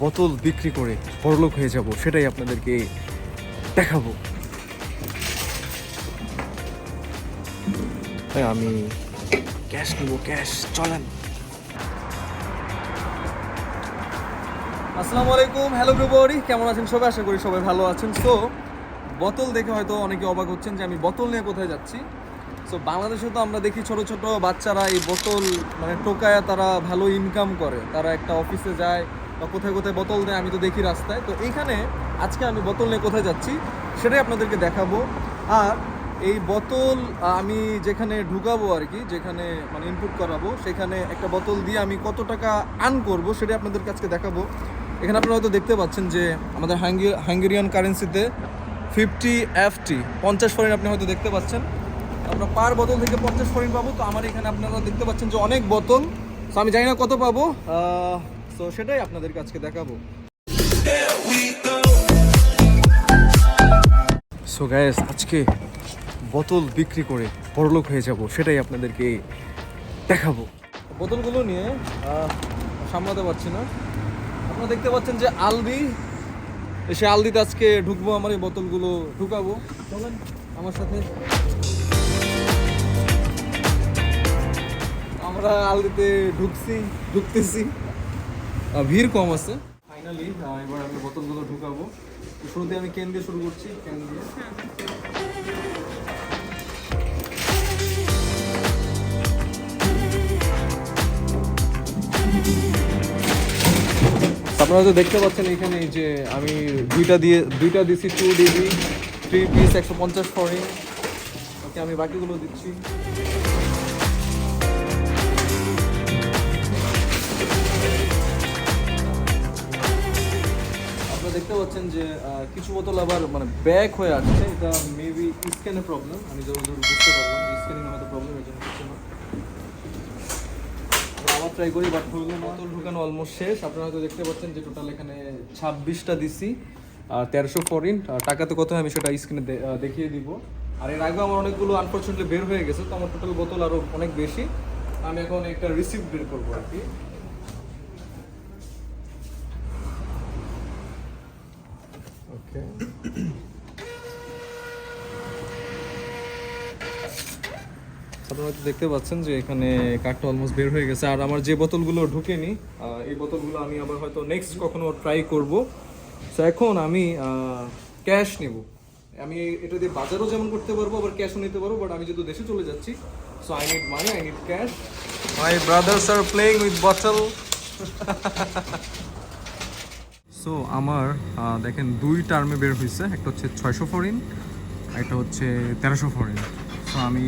বোতল বিক্রি করে বড়লোক হয়ে যাব, সেটাই আপনাদেরকে দেখাবো। আমি ক্যাশ নিব, ক্যাশ, চলেন। আসসালামু আলাইকুম, হ্যালো ব্রুবরি কেমন আছেন সবাই? আশা করি সবাই ভালো আছেন। সো বোতল দেখে হয়তো অনেকে অবাক হচ্ছেন যে আমি বোতল নিয়ে কোথায় যাচ্ছি। সো বাংলাদেশে তো আমরা দেখি ছোট ছোট বাচ্চারা এই বোতল মানে টোকায় তারা ভালো ইনকাম করে। তারা একটা অফিসে যায় বা কোথায় কোথায় বোতল নেয়, আমি তো দেখি রাস্তায়। তো এইখানে আজকে আমি বোতল নিয়ে কোথায় যাচ্ছি, সেটাই আপনাদেরকে দেখাবো। আর এই বোতল আমি যেখানে ঢুকাবো আর কি, যেখানে মানে ইনপুট করাবো, সেখানে একটা বোতল দিয়ে আমি কত টাকা আর্ন করব, সেটাই আপনাদের কাছে দেখাবো। এখানে আপনারা হয়তো দেখতে পাচ্ছেন যে, আমাদের হাঙ্গি, হাঙ্গেরিয়ান কারেন্সিতে ফিফটি এফটি পঞ্চাশ ফরেন আপনি হয়তো দেখতে পাচ্ছেন। আমরা পার বোতল থেকে পঞ্চাশ ফরেন পাবো। তো আমার এখানে আপনারা দেখতে পাচ্ছেন যে অনেক বোতল। তো আমি জানি না কত পাবো। তো সেটাই আপনাদেরকে আজকে দেখাবো। সো গ্যাস আজকে বোতল বিক্রি করে বড়লোক হয়ে যাব, সেটাই আপনাদেরকে দেখাবো। বোতলগুলো নিয়ে সামলাতে পারছি না। আপনারা দেখতে পাচ্ছেন যে আলদি সে আলদিতে আজকে ঢুকবো, আমার এই বোতলগুলো ঢুকাবো। চলেন আমার সাথে। আমরা আলদিতে ঢুকছি, ঢুকতেছি। ভিড় কম আছে। ফাইনালি এবার আমি বোতলগুলো ঢুকাবো। শুরুতে আমি কেন দিয়ে শুরু করছি কেন দিয়ে। আপনারা তো দেখতে পাচ্ছেন এখানে যে আমি দুইটা দিয়ে, দুইটা দিছি টু ডিবি থ্রি পিস একশো পঞ্চাশ ফরিং আমি বাকিগুলো দিচ্ছি। পাচ্ছেন যে কিছু বোতল আবার মানে ব্যাক হয়ে আসছে। এটা মেবি স্ক্যানের প্রবলেম আমি যতদূর বুঝতে পারলাম স্ক্যানিং হয়তো প্রবলেম এর জন্য হচ্ছে না। আবার ট্রাই করি বাট হইল না বোতল ঢুকানো অলমোস্ট শেষ। আপনারা হয়তো দেখতে পাচ্ছেন যে টোটাল এখানে ছাব্বিশটা দিছি, আর তেরোশো ফরিন টাকাতে কত আমি সেটা স্ক্রিনে দেখিয়ে দিব। আর এর আগেও আমার অনেকগুলো আনফর্চুনেটলি বের হয়ে গেছে, তো আমার টোটাল বোতল আরও অনেক বেশি। আমি এখন একটা রিসিপ্ট বের করব আর কি। আপনারা হয়তো দেখতে পাচ্ছেন যে এখানে কাঠটা অলমোস্ট বের হয়ে গেছে। আর আমার যে বোতলগুলো ঢুকেনি এই বোতলগুলো আমি আবার হয়তো নেক্সট কখনো ট্রাই করব। সো এখন আমি ক্যাশ নেব। আমি এটা দিয়ে বাজারও যেমন করতে পারব আবার ক্যাশও নিতে পারব বাট আমি যেহেতু দেশে চলে যাচ্ছি so I need money I need cash my brothers are playing with bottle so আমার দেখেন, দুই টার্মে বের হয়েছে একটা হচ্ছে ছয়শো ফরিন একটা হচ্ছে তেরোশো ফরিন সো আমি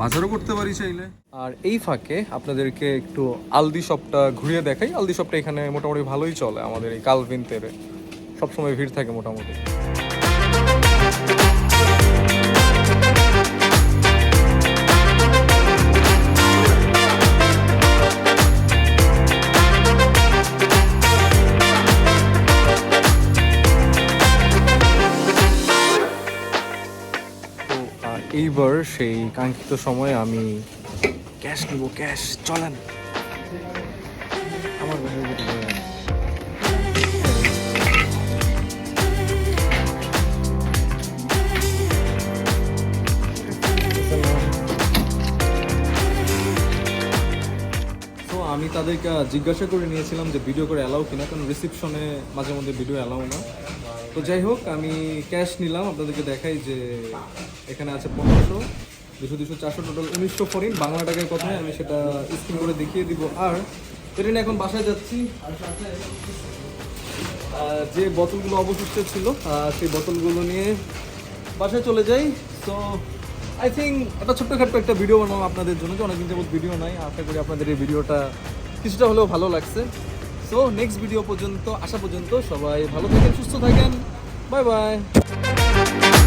বাজারও করতে পারি চাইলে। আর এই ফাঁকে আপনাদেরকে একটু আলদি শপটা ঘুরিয়ে দেখাই। আলদি শপটা এখানে মোটামুটি ভালোই চলে আমাদের এই কালভিন তেরে সবসময় ভিড় থাকে মোটামুটি। এইবার সেই কাঙ্ক্ষিত সময়ে আমি ক্যাশ নিব, ক্যাশ, চলেন। আমার আমি তাদেরকে জিজ্ঞাসা করে নিয়েছিলাম যে ভিডিও করে অ্যালাউ কিনা, কারণ রিসিপশনে মাঝে মধ্যে ভিডিও অ্যালাউ না। তো যাই হোক, আমি ক্যাশ নিলাম, আপনাদেরকে দেখাই যে এখানে আছে পনেরোশো, দুশো দুশো, চারশো টোটাল উনিশশো ফরিন। বাংলা টাকায় কথায় আমি সেটা স্ক্রিন করে দেখিয়ে দিব। আর এটা এখন বাসায় যাচ্ছি। যে বোতলগুলো অবশিষ্ট ছিল সেই বোতলগুলো নিয়ে বাসায় চলে যাই। তো আই থিঙ্ক একটা ছোট্টখাট্ট একটা ভিডিও বানাবো আপনাদের জন্য, যে অনেকদিন যাবত ভিডিও নাই। আশা করি আপনাদের এই ভিডিওটা কিছুটা হলেও ভালো লাগছে। সো নেক্সট ভিডিও পর্যন্ত আসা পর্যন্ত সবাই ভালো থাকেন সুস্থ থাকেন। Bye bye